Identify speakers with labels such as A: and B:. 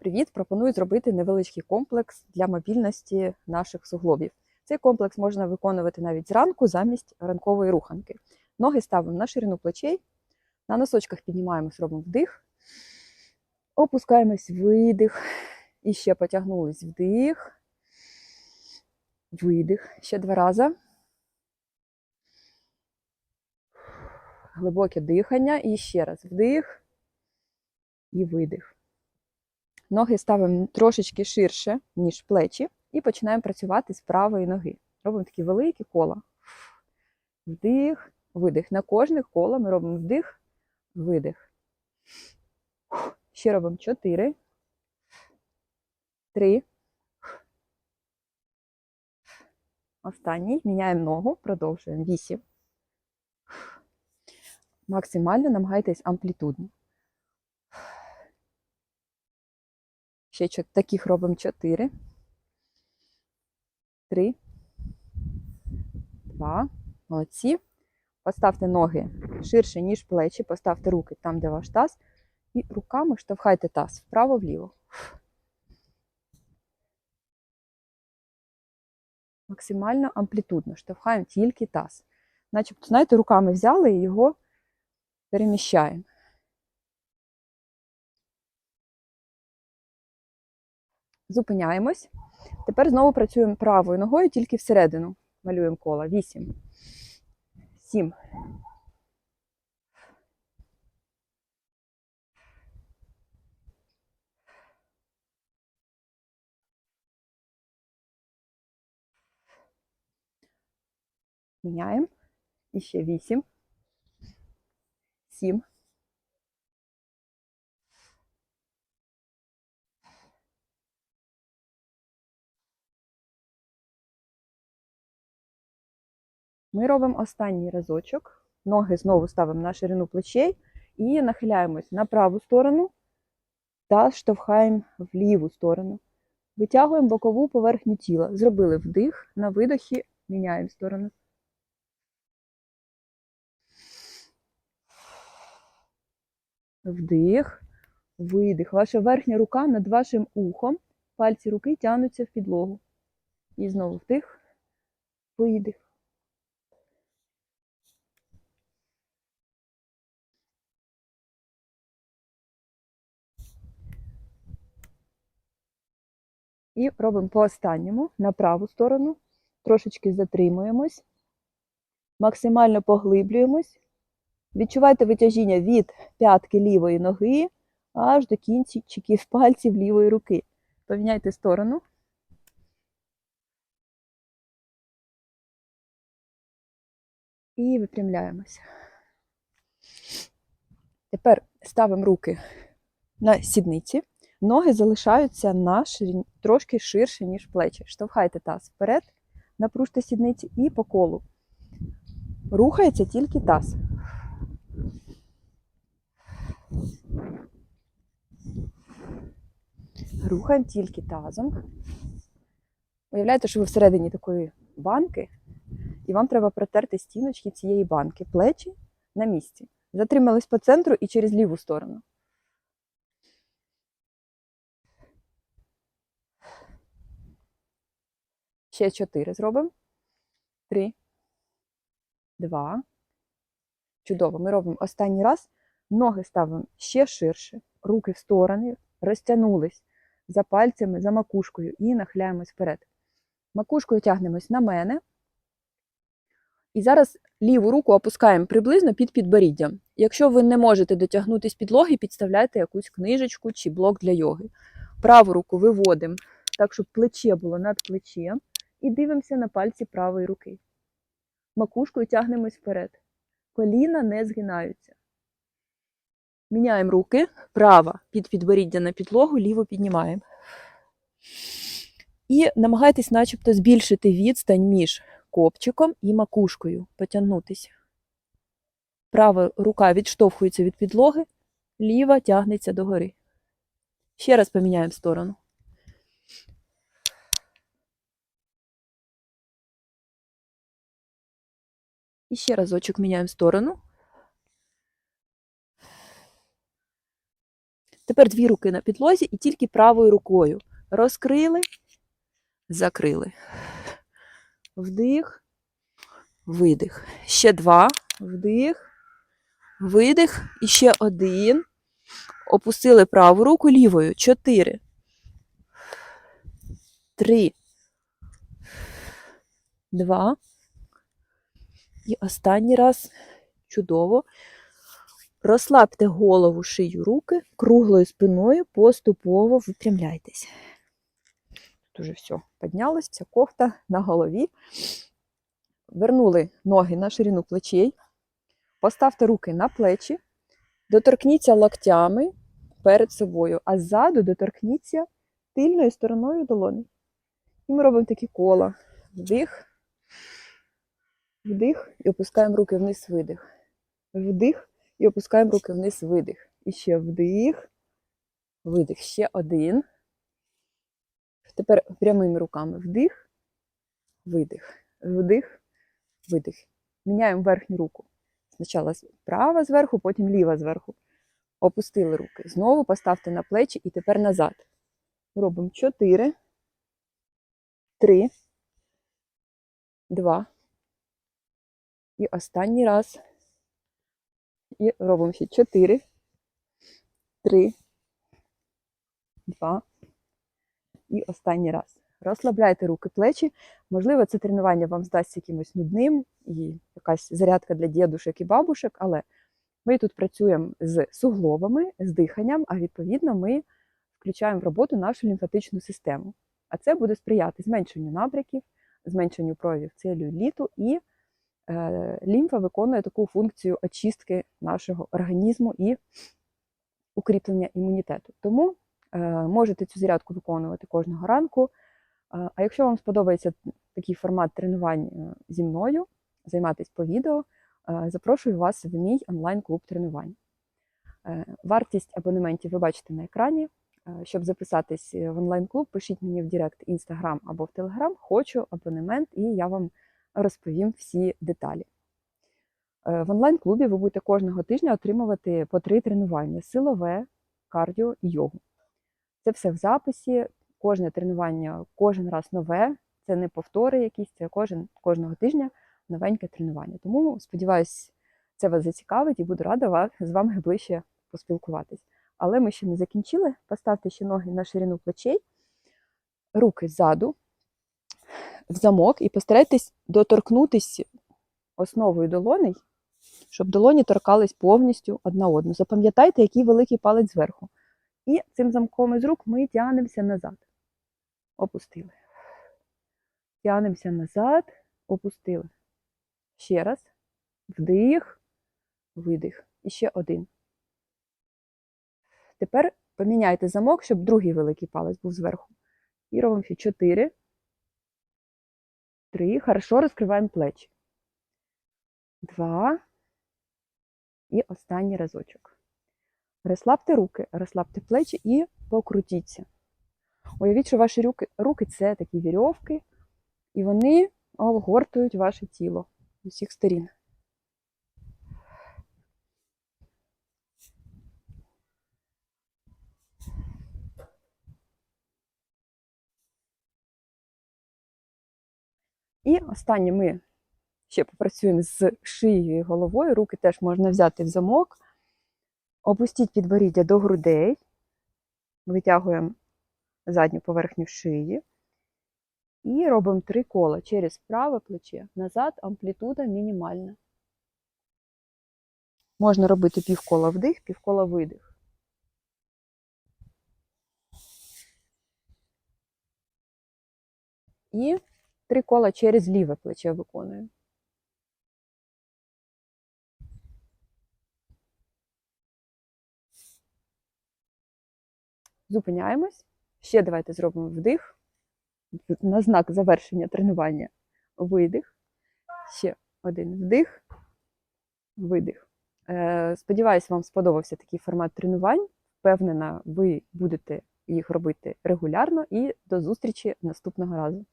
A: Привіт! Пропоную зробити невеличкий комплекс для мобільності наших суглобів. Цей комплекс можна виконувати навіть зранку замість ранкової руханки. Ноги ставимо на ширину плечей, на носочках піднімаємось, робимо вдих, опускаємось, видих. І ще потягнулись вдих, видих. Ще два рази. Глибоке дихання. І ще раз вдих і видих. Ноги ставимо трошечки ширше, ніж плечі, і починаємо працювати з правої ноги. Робимо такі великі кола. Вдих, видих. На кожне коло ми робимо вдих, видих. Ще робимо 4, 3. Останній. Міняємо ногу, продовжуємо. 8. Максимально намагайтесь амплітудно. Ще таких робимо 4. 3. 2. Молодці. Поставте ноги ширше, ніж плечі. Поставте руки там, де ваш таз. І руками штовхайте таз вправо-вліво. Максимально амплітудно штовхаємо тільки таз. Начебто, знаєте, руками взяли і його переміщаємо. Зупиняємось. Тепер знову працюємо правою ногою, тільки всередину. Малюємо коло. 8. 7. 8. Міняємо. І ще 8. 7. Ми робимо останній разочок. Ноги знову ставимо на ширину плечей і нахиляємось на праву сторону та штовхаємо в ліву сторону. Витягуємо бокову поверхню тіла. Зробили вдих, на видохі міняємо сторону. Вдих, видих. Ваша верхня рука над вашим ухом. Пальці руки тягнуться в підлогу. І знову вдих, видих. І робимо по останньому на праву сторону. Трошечки затримуємось, максимально поглиблюємось. Відчувайте витяжіння від п'ятки лівої ноги аж до кінчиків пальців лівої руки. Поміняйте сторону. І випрямляємося. Тепер ставимо руки на сідниці. Ноги залишаються на ширині, трошки ширше, ніж плечі. Штовхайте таз вперед, напружте сідниці і по колу. Рухається тільки таз. Рухаємо тільки тазом. Уявляєте, що ви всередині такої банки, і вам треба протерти стіночки цієї банки. Плечі на місці. Затримались по центру і через ліву сторону. Ще чотири зробимо. Три. Два. Чудово. Ми робимо останній раз. Ноги ставимо ще ширше, руки в сторони, розтягнулись за пальцями, за макушкою і нахиляємось вперед. Макушкою тягнемось на мене. І зараз ліву руку опускаємо приблизно під підборіддям. Якщо ви не можете дотягнутися підлоги, підставляйте якусь книжечку чи блок для йоги. Праву руку виводимо так, щоб плече було над плечем, і дивимося на пальці правої руки. Макушкою тягнемось вперед. Коліна не згинаються. Міняємо руки. Права під підборіддя на підлогу, ліву піднімаємо. І намагайтесь начебто збільшити відстань між копчиком і макушкою. Потягнутися. Права рука відштовхується від підлоги, ліва тягнеться догори. Ще раз поміняємо сторону. І ще разочок міняємо сторону. Тепер дві руки на підлозі і тільки правою рукою. Розкрили, закрили. Вдих, видих. Ще два. Вдих, видих. І ще один. Опустили праву руку лівою. Чотири. Три. Два. І останній раз. Чудово. Розслабте голову, шию, руки, круглою спиною поступово випрямляйтесь. Тут уже все, піднялась, вся кофта на голові. Вернули ноги на ширину плечей. Поставте руки на плечі, доторкніться локтями перед собою, а ззаду доторкніться тильною стороною долоні. І ми робимо такі кола. Вдих, вдих і опускаємо руки вниз, видих. Вдих і опускаємо руки вниз, видих. І ще вдих, видих. Ще один. Тепер прямими руками вдих, видих, вдих, видих. Міняємо верхню руку. Спочатку права зверху, потім ліва зверху. Опустили руки. Знову поставте на плечі і тепер назад. Робимо 4, 3, 2. І останній раз. І робимо ще 4, 3, 2. І останній раз. Розслабляйте руки, плечі. Можливо, це тренування вам здасться якимось нудним і якась зарядка для дідушек і бабушек, але ми тут працюємо з суглобами, з диханням, а відповідно ми включаємо в роботу нашу лімфатичну систему. А це буде сприяти зменшенню набряків, зменшенню проявів целюліту і лімфа виконує таку функцію очистки нашого організму і укріплення імунітету. Тому е, можете цю зарядку виконувати кожного ранку. Е, А якщо вам сподобається такий формат тренувань е, зі мною, займатися по відео, е, запрошую вас в мій онлайн-клуб тренувань. Е, Вартість абонементів ви бачите на екрані. Е, Щоб записатись в онлайн-клуб, пишіть мені в Директ Instagram або в Telegram, хочу абонемент, і я вам розповім всі деталі. Е, В онлайн-клубі ви будете кожного тижня отримувати по три тренування: силове, кардіо і йогу. Це все в записі, кожне тренування кожен раз нове, це не повтори якісь, це кожен, кожного тижня новеньке тренування. Тому сподіваюсь, це вас зацікавить і буду рада ва- з вами ближче поспілкуватись. Але ми ще не закінчили. Поставте ще ноги на ширину плечей, руки ззаду, в замок і постарайтесь доторкнутися основою долоней, щоб долоні торкались повністю одна одну. Запам'ятайте, який великий палець зверху. І цим замком із рук ми тягнемося назад. Опустили. Тягнемося назад, опустили. Ще раз. Вдих, видих. І ще один. Тепер поміняйте замок, щоб другий великий палець був зверху. І робимо ще 4. 3. Хорошо розкриваємо плечі. Два. І останній разочок. Розслабте руки, розслабте плечі і покрутіться. Уявіть, що ваші руки, руки це такі вірьовки, і вони обгортують ваше тіло з усіх сторін. І останнє ми ще попрацюємо з шиєю і головою. Руки теж можна взяти в замок. Опустіть підборіддя до грудей, витягуємо задню поверхню шиї і робимо три кола через праве плече. Назад амплітуда мінімальна. Можна робити півкола вдих, півкола видих. І три кола через ліве плече виконуємо. Зупиняємось. Ще давайте зробимо вдих. На знак завершення тренування. Видих. Ще один вдих, видих. Е, Сподіваюсь, вам сподобався такий формат тренувань. Впевнена, ви будете їх робити регулярно і до зустрічі наступного разу.